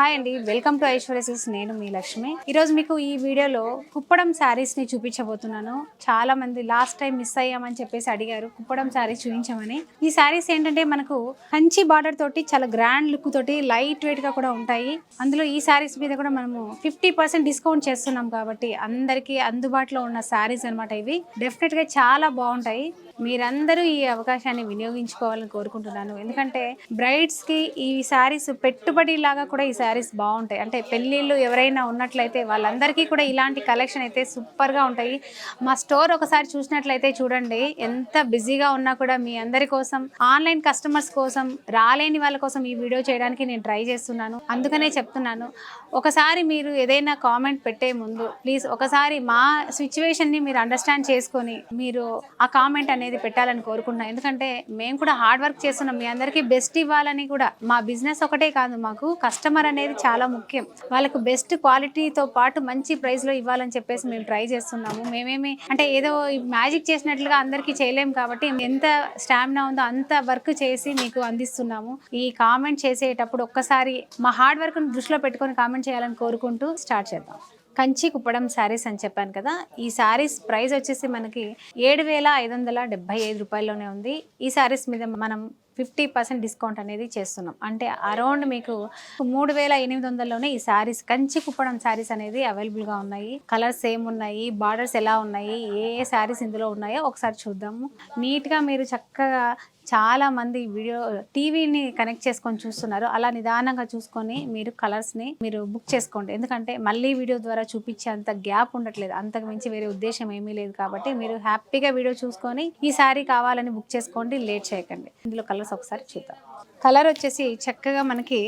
Hi అండి. Welcome to Aishwarya నేను మీ లక్ష్మి. ఈరోజు మీకు ఈ వీడియోలో కుప్పడం శారీస్ని చూపించబోతున్నాను. చాలా మంది లాస్ట్ టైం మిస్ అయ్యామని చెప్పేసి అడిగారు. కుప్పడం శారీస్ చూపించమని. ఈ శారీస్ ఏంటంటే మనకు కంచి బార్డర్ తోటి చాలా గ్రాండ్ లుక్ తోటి లైట్ వెయిట్గా కూడా ఉంటాయి. అందులో ఈ శారీస్ మీద కూడా మనము ఫిఫ్టీ పర్సెంట్ డిస్కౌంట్ చేస్తున్నాం కాబట్టి అందరికీ అందుబాటులో ఉన్న శారీస్ అన్నమాట ఇవి. డెఫినెట్గా చాలా బాగుంటాయి. మీరందరూ ఈ అవకాశాన్ని వినియోగించుకోవాలని కోరుకుంటున్నాను. ఎందుకంటే బ్రైడ్స్కి ఈ శారీస్ పెట్టుబడి లాగా కూడా ఈ శారీస్ బాగుంటాయి. అంటే పెళ్ళిళ్ళు ఎవరైనా ఉన్నట్లయితే వాళ్ళందరికీ కూడా ఇలాంటి కలెక్షన్ అయితే సూపర్గా ఉంటాయి. మా స్టోర్ ఒకసారి చూసినట్లయితే చూడండి ఎంత బిజీగా ఉన్నా కూడా మీ అందరి కోసం ఆన్లైన్ కస్టమర్స్ కోసం రాలేని వాళ్ళ కోసం ఈ వీడియో చేయడానికి నేను ట్రై చేస్తున్నాను. అందుకనే చెప్తున్నాను ఒకసారి మీరు ఏదైనా కామెంట్ పెట్టే ముందు ప్లీజ్ ఒకసారి మా సిచ్యువేషన్ని మీరు అండర్స్టాండ్ చేసుకొని మీరు ఆ కామెంట్ అనేది పెట్టాలని కోరుకుంటున్నాను ఎందుకంటే మేము కూడా హార్డ్ వర్క్ చేస్తున్నాం. మీ అందరికీ బెస్ట్ ఇవ్వాలని కూడా మా బిజినెస్ ఒకటే కాదు మాకు కస్టమర్ అనేది చాలా ముఖ్యం. వాళ్ళకు బెస్ట్ క్వాలిటీతో పాటు మంచి ప్రైస్లో ఇవ్వాలని చెప్పేసి మేము ట్రై చేస్తున్నాము. మేమేమి అంటే ఏదో మ్యాజిక్ చేసినట్లుగా అందరికీ చేయలేము కాబట్టి ఎంత స్టామినా ఉందో అంత వర్క్ చేసి మీకు అందిస్తున్నాము. ఈ కామెంట్ చేసేటప్పుడు ఒక్కసారి మా హార్డ్ వర్క్ దృష్టిలో పెట్టుకొని కామెంట్ చేయాలని కోరుకుంటూ స్టార్ట్ చేద్దాం. కంచి కుప్పడం శారీస్ అని చెప్పాను కదా ఈ శారీస్ ప్రైస్ వచ్చేసి మనకి ఏడు వేల ఐదు వందల డెబ్బై ఐదు రూపాయల్లోనే ఉంది. ఈ శారీస్ మీద మనం ఫిఫ్టీ పర్సెంట్ డిస్కౌంట్ అనేది చేస్తున్నాం. అంటే అరౌండ్ మీకు మూడు వేల ఎనిమిది వందల్లోనే ఈ శారీస్ కంచి కుప్పడం శారీస్ అనేది అవైలబుల్గా ఉన్నాయి. కలర్స్ సేమ్ ఉన్నాయి? బార్డర్స్ ఎలా ఉన్నాయి? ఏ ఏ శారీస్ ఇందులో ఉన్నాయో ఒకసారి చూద్దాము. నీట్గా మీరు చక్కగా చాలా మంది వీడియో టీవీని కనెక్ట్ చేసుకొని చూస్తున్నారు. అలా నిదానంగా చూసుకొని మీరు కలర్స్ని మీరు బుక్ చేసుకోండి. ఎందుకంటే మళ్ళీ వీడియో ద్వారా చూపించే అంత గ్యాప్ ఉండట్లేదు. అంతకు మించి వేరే ఉద్దేశం ఏమీ లేదు కాబట్టి మీరు హ్యాపీగా వీడియో చూసుకొని ఈ సారీ కావాలని బుక్ చేసుకోండి లేట్ చేయకండి. ఇందులో కలర్స్ ఒకసారి చూద్దాం. కలర్ వచ్చేసి చక్కగా మనకి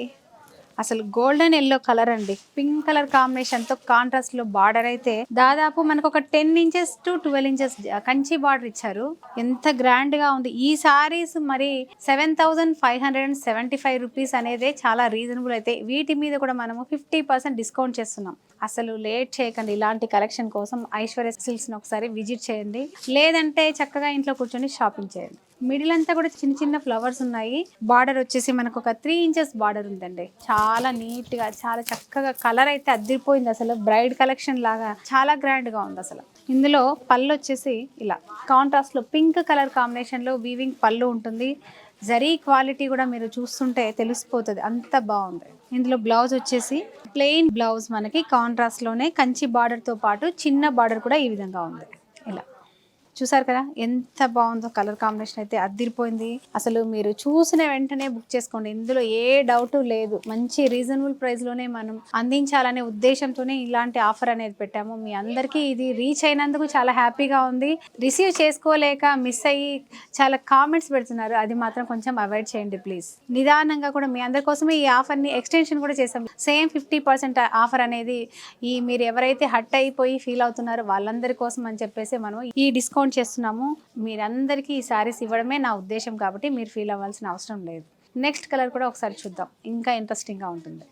అసలు గోల్డెన్ ఎల్లో కలర్ అండి. పింక్ కలర్ కాంబినేషన్తో కాంట్రాస్ట్లో బార్డర్ అయితే దాదాపు మనకు ఒక ten inches to twelve inches Kanchi border ఇచ్చారు. ఎంత గ్రాండ్గా ఉంది. ఈ సారీస్ మరి seven thousand five hundred and seventy five rupees అనేది చాలా రీజనబుల్ అయితే వీటి మీద కూడా మనము ఫిఫ్టీ పర్సెంట్ డిస్కౌంట్ చేస్తున్నాం. అసలు లేట్ చేయకండి ఇలాంటి కలెక్షన్ కోసం ఐశ్వర్య సిల్క్స్ని ఒకసారి విజిట్ చేయండి. లేదంటే చక్కగా ఇంట్లో కూర్చొని షాపింగ్ చేయండి. మిడిల్ అంతా కూడా చిన్న చిన్న ఫ్లవర్స్ ఉన్నాయి. బార్డర్ వచ్చేసి మనకు ఒక త్రీ ఇంచెస్ బార్డర్ ఉందండి. చాలా నీట్గా చాలా చక్కగా కలర్ అయితే అదిరిపోయింది అసలు. బ్రైడ్ కలెక్షన్ లాగా చాలా గ్రాండ్గా ఉంది అసలు. ఇందులో పళ్ళు వచ్చేసి ఇలా. కాంట్రాస్ట్లో పింక్ కలర్ కాంబినేషన్లో వీవింగ్ పళ్ళు ఉంటుంది. జరీ క్వాలిటీ కూడా మీరు చూస్తుంటే తెలిసిపోతుంది. అంత బాగుంది. ఇందులో బ్లౌజ్ వచ్చేసి ప్లెయిన్ బ్లౌజ్ మనకి కాంట్రాస్ట్లోనే కంచి బార్డర్తో పాటు చిన్న బార్డర్ కూడా ఈ విధంగా ఉంది. చూసారు కదా? ఎంత బాగుందో కలర్ కాంబినేషన్ అయితే అదిరిపోయింది అసలు మీరు చూసిన వెంటనే బుక్ చేసుకోండి. ఇందులో ఏ డౌట్ లేదు. మంచి రీజనబుల్ ప్రైస్లోనే మనం అందించాలనే ఉద్దేశంతోనే ఇలాంటి ఆఫర్ అనేది పెట్టాము. మీ అందరికీ ఇది రీచ్ అయినందుకు చాలా హ్యాపీగా ఉంది. రిసీవ్ చేసుకోలేక మిస్ అయ్యి చాలా కామెంట్స్ పెడుతున్నారు. అది మాత్రం కొంచెం అవాయిడ్ చేయండి ప్లీజ్. నిదానంగా కూడా మీ అందరి కోసమే ఈ ఆఫర్ని ఎక్స్టెన్షన్ కూడా చేసాం సేమ్ ఫిఫ్టీ పర్సెంట్ ఆఫర్ అనేది ఈ మీరు ఎవరైతే హట్ అయిపోయి ఫీల్ అవుతున్నారో వాళ్ళందరి కోసం అని చెప్పేసి మనం ఈ డిస్కౌంట్ చేస్తున్నాము. మీరందరికీ ఈ సారీస్ ఇవ్వడమే నా ఉద్దేశం కాబట్టి మీరు ఫీల్ అవ్వాల్సిన అవసరం లేదు. నెక్స్ట్ కలర్ కూడా ఒకసారి చూద్దాం. ఇంకా ఇంట్రెస్టింగ్గా ఉంటుంది.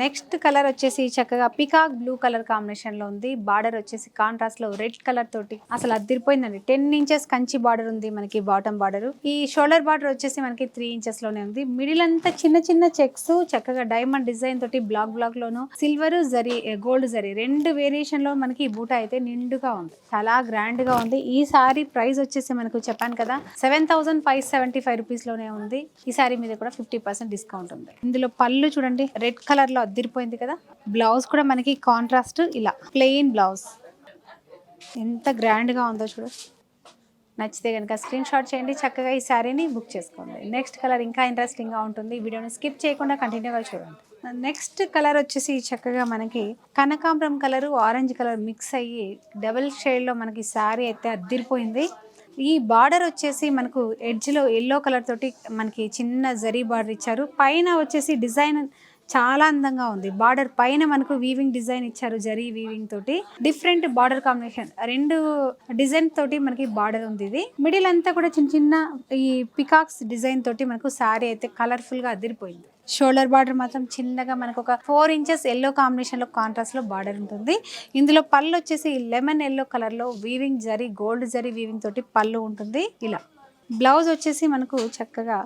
నెక్స్ట్ కలర్ వచ్చేసి చక్కగా పికాక్ బ్లూ కలర్ కాంబినేషన్లో ఉంది. బార్డర్ వచ్చేసి కాంట్రాస్ట్లో రెడ్ కలర్ తోటి అసలు అదిరిపోయిందండి. టెన్ ఇంచెస్ కంచి బార్డర్ ఉంది మనకి బాటమ్ బార్డర్ ఈ షోల్డర్ బార్డర్ వచ్చేసి మనకి త్రీ ఇంచెస్లోనే ఉంది. మిడిల్ అంతా చిన్న చిన్న చెక్స్ చక్కగా డైమండ్ డిజైన్ తోటి బ్లాక్ బ్లాక్ లోను సిల్వర్ జరీ గోల్డ్ జరీ రెండు వేరియేషన్లో మనకి ఈ బూట అయితే నిండుగా ఉంది. చాలా గ్రాండ్గా ఉంది. ఈ సారీ ప్రైస్ వచ్చేసి మనకు చెప్పాను కదా seven thousand five seventy five రూపీస్లోనే ఉంది. ఈ సారీ మీద కూడా ఫిఫ్టీ పర్సెంట్ డిస్కౌంట్ ఉంది. ఇందులో పళ్ళు చూడండి రెడ్ కలర్ కలర్లో అద్దిరిపోయింది కదా. బ్లౌజ్ కూడా మనకి కాంట్రాస్ట్ ఇలా ప్లెయిన్ బ్లౌజ్. ఎంత గ్రాండ్గా ఉందో చూడు. నచ్చితే కనుక స్క్రీన్ షాట్ చేయండి చక్కగా ఈ శారీని బుక్ చేసుకోండి. నెక్స్ట్ కలర్ ఇంకా ఇంట్రెస్టింగ్గా ఉంటుంది. వీడియోని స్కిప్ చేయకుండా కంటిన్యూగా చూడండి. నెక్స్ట్ కలర్ వచ్చేసి చక్కగా మనకి కనకాంబరం కలర్ ఆరెంజ్ కలర్ మిక్స్ అయ్యి డబుల్ షేడ్లో మనకి శారీ అయితే అద్దిరిపోయింది. ఈ బార్డర్ వచ్చేసి మనకు ఎడ్జ్లో ఎల్లో కలర్ తోటి మనకి చిన్న జరీ బార్డర్ ఇచ్చారు. పైన వచ్చేసి డిజైన్ చాలా అందంగా ఉంది. బార్డర్ పైన మనకు వీవింగ్ డిజైన్ ఇచ్చారు జరీ వీవింగ్ తోటి. డిఫరెంట్ బార్డర్ కాంబినేషన్ రెండు డిజైన్ తోటి మనకి బార్డర్ ఉంది ఇది. మిడిల్ అంతా కూడా చిన్న చిన్న ఈ పికాక్స్ డిజైన్ తోటి మనకు శారీ అయితే కలర్ఫుల్గా అదిరిపోయింది. షోల్డర్ బార్డర్ మాత్రం చిన్నగా మనకు ఒక ఫోర్ ఇంచెస్ ఎల్లో కాంబినేషన్లో కాంట్రాస్ట్లో బార్డర్ ఉంటుంది. ఇందులో పళ్ళు వచ్చేసి లెమన్ ఎల్లో కలర్లో weaving zari gold zari weaving తోటి పళ్ళు ఉంటుంది. ఇలా. బ్లౌజ్ వచ్చేసి మనకు చక్కగా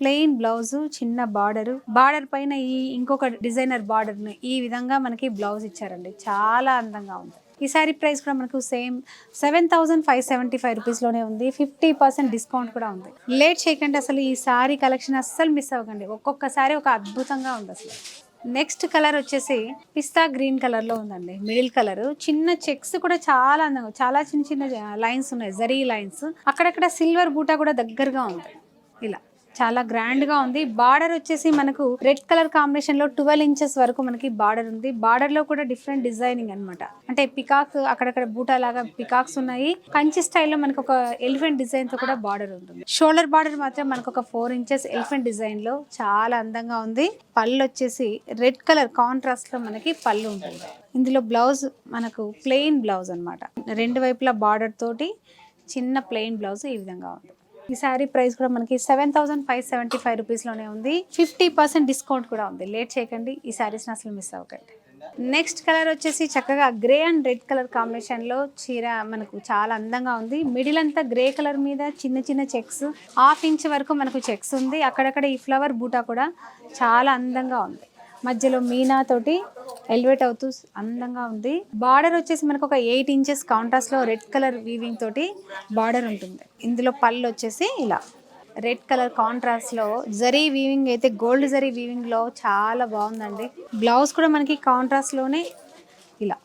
ప్లెయిన్ బ్లౌజ్ చిన్న బార్డర్. బార్డర్ పైన ఈ ఇంకొక డిజైనర్ బార్డర్ ఈ విధంగా మనకి బ్లౌజ్ ఇచ్చారండి. చాలా అందంగా ఉంది. ఈ సారీ ప్రైస్ కూడా మనకు same seven thousand five seventy five రూపీస్లోనే ఉంది. ఫిఫ్టీ పర్సెంట్ డిస్కౌంట్ కూడా ఉంది. లేట్ చేయకండి అసలు ఈ సారీ కలెక్షన్ అస్సలు మిస్ అవ్వకండి. ఒక్కొక్క సారీ ఒక అద్భుతంగా ఉంది అసలు. నెక్స్ట్ కలర్ వచ్చేసి పిస్తా గ్రీన్ కలర్లో ఉందండి. Middle colour. చిన్న చెక్స్ కూడా చాలా అందంగా చాలా చిన్న చిన్న లైన్స్ ఉన్నాయి. జరీ లైన్స్. అక్కడక్కడ సిల్వర్ బూటా కూడా దగ్గరగా ఉంది. చాలా గ్రాండ్గా ఉంది. బార్డర్ వచ్చేసి మనకు రెడ్ కలర్ కాంబినేషన్లో ట్వెల్వ్ ఇంచెస్ వరకు మనకి బార్డర్ ఉంది. బార్డర్లో కూడా డిఫరెంట్ డిజైనింగ్ అన్నమాట. అంటే పికాక్ అక్కడక్కడ బూటా లాగా పికాక్స్ ఉన్నాయి. కంచి స్టైల్లో మనకు ఒక ఎలిఫెంట్ డిజైన్తో కూడా బార్డర్ ఉంటుంది. షోల్డర్ బార్డర్ మాత్రం మనకు ఒక ఫోర్ ఇంచెస్ ఎలిఫెంట్ డిజైన్లో చాలా అందంగా ఉంది. పళ్ళు వచ్చేసి రెడ్ కలర్ కాంట్రాస్ట్లో మనకి పళ్ళు ఉంటుంది ఇందులో బ్లౌజ్ మనకు ప్లెయిన్ బ్లౌజ్ అన్నమాట. రెండు వైపులా బార్డర్ తోటి చిన్న ప్లెయిన్ బ్లౌజ్ ఈ విధంగా ఉంది. ఈ సారీ ప్రైస్ కూడా మనకి seven thousand five seventy five రూపీస్లోనే ఉంది. ఫిఫ్టీ పర్సెంట్ డిస్కౌంట్ కూడా ఉంది. లేట్ చేయకండి ఈ శారీస్ని అసలు మిస్ అవ్వకండి. నెక్స్ట్ కలర్ వచ్చేసి చక్కగా గ్రే అండ్ రెడ్ కలర్ కాంబినేషన్లో చీర మనకు చాలా అందంగా ఉంది. మిడిల్ అంతా గ్రే కలర్ మీద చిన్న చిన్న చెక్స్ హాఫ్ ఇంచ్ వరకు మనకు చెక్స్ ఉంది. అక్కడక్కడ ఈ ఫ్లవర్ బూటా కూడా చాలా అందంగా ఉంది. మధ్యలో మీనా తోటి ఎలివేట్ అవుతూ అందంగా ఉంది. బార్డర్ వచ్చేసి మనకు ఒక ఎయిట్ ఇంచెస్ కాంట్రాస్ట్లో రెడ్ కలర్ వీవింగ్ తోటి బార్డర్ ఉంటుంది. ఇందులో పళ్ళు వచ్చేసి ఇలా. రెడ్ కలర్ కాంట్రాస్ట్లో జరీ వీవింగ్ అయితే గోల్డ్ జరీ వీవింగ్లో చాలా బాగుందండి. బ్లౌజ్ కూడా మనకి కాంట్రాస్ట్లోనే ఇలా.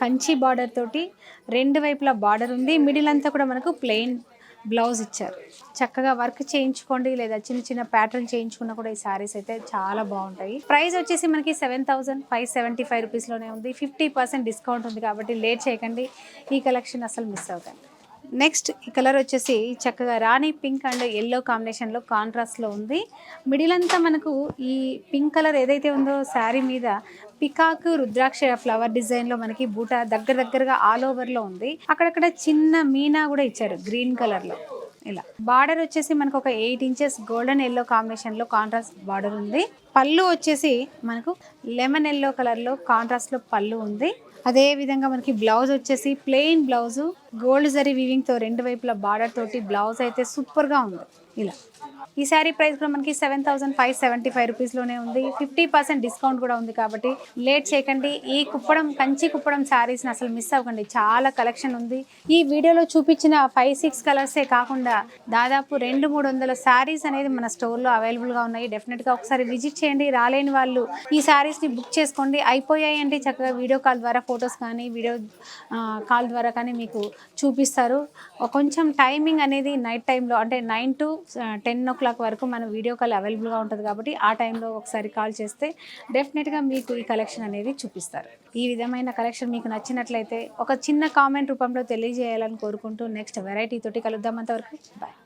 కంచి బార్డర్ తోటి రెండు వైపులా బార్డర్ ఉంది. మిడిల్ అంతా కూడా మనకు ప్లెయిన్ బ్లౌజ్ ఇచ్చారు. చక్కగా వర్క్ చేయించుకోండి లేదా చిన్న చిన్న ప్యాటర్న్ చేయించుకున్నా కూడా ఈ శారీస్ అయితే చాలా బాగుంటాయి. ప్రైస్ వచ్చేసి మనకి seven thousand five seventy five రూపీస్లోనే ఉంది. ఫిఫ్టీ పర్సెంట్ డిస్కౌంట్ ఉంది కాబట్టి లేట్ చేయకండి. ఈ కలెక్షన్ అసలు మిస్ అవుతాయి నెక్స్ట్ ఈ కలర్ వచ్చేసి చక్కగా రాణి పింక్ అండ్ ఎల్లో కాంబినేషన్లో కాంట్రాస్ట్లో ఉంది. మిడిల్ అంతా మనకు ఈ పింక్ కలర్ ఏదైతే ఉందో శారీ మీద పికాక్ రుద్రాక్ష ఫ్లవర్ డిజైన్లో మనకి బూట దగ్గర దగ్గరగా ఆల్ ఓవర్లో ఉంది. అక్కడక్కడ చిన్న మీనా కూడా ఇచ్చారు గ్రీన్ కలర్లో ఇలా. బార్డర్ వచ్చేసి మనకు ఒక ఎయిట్ ఇంచెస్ గోల్డెన్ ఎల్లో కాంబినేషన్లో కాంట్రాస్ట్ బార్డర్ ఉంది. పళ్ళు వచ్చేసి మనకు లెమన్ ఎల్లో కలర్లో కాంట్రాస్ట్లో పళ్ళు ఉంది. అదే విధంగా మనకి బ్లౌజ్ వచ్చేసి ప్లెయిన్ బ్లౌజ్ గోల్డ్ జరీ వీవింగ్తో రెండు వైపుల బార్డర్ తోటి బ్లౌజ్ అయితే సూపర్గా ఉంది. ఇలా. ఈ శారీ ప్రైస్ కూడా మనకి seven thousand five seventy five రూపీస్లోనే ఉంది. ఫిఫ్టీ పర్సెంట్ డిస్కౌంట్ కూడా ఉంది కాబట్టి లేట్ చేయకండి. ఈ కుప్పడం కంచి కుప్పడం శారీస్ని అసలు మిస్ అవ్వకండి. చాలా కలెక్షన్ ఉంది. ఈ వీడియోలో చూపించిన ఫైవ్ సిక్స్ కలర్సే కాకుండా దాదాపు రెండు మూడు వందల శారీస్ అనేది మన స్టోర్లో అవైలబుల్గా ఉన్నాయి. డెఫినెట్గా ఒకసారి విజిట్ చేయండి రాలేని వాళ్ళు ఈ శారీస్ని బుక్ చేసుకోండి. అయిపోయాయి అంటే చక్కగా వీడియో కాల్ ద్వారా ఫొటోస్ కానీ వీడియో కాల్ ద్వారా కానీ మీకు చూపిస్తారు. కొంచెం టైమింగ్ అనేది నైట్ టైంలో అంటే nine to ten o'clock వరకు మన వీడియో కాల్ అవైలబుల్గా ఉంటుంది కాబట్టి ఆ టైంలో ఒకసారి కాల్ చేస్తే డెఫినెట్గా మీకు ఈ కలెక్షన్ అనేది చూపిస్తారు. ఈ విధమైన కలెక్షన్ మీకు నచ్చినట్లయితే ఒక చిన్న కామెంట్ రూపంలో తెలియజేయాలని కోరుకుంటూ నెక్స్ట్ వెరైటీ తోటి కలుద్దాం అంతవరకు. బాయ్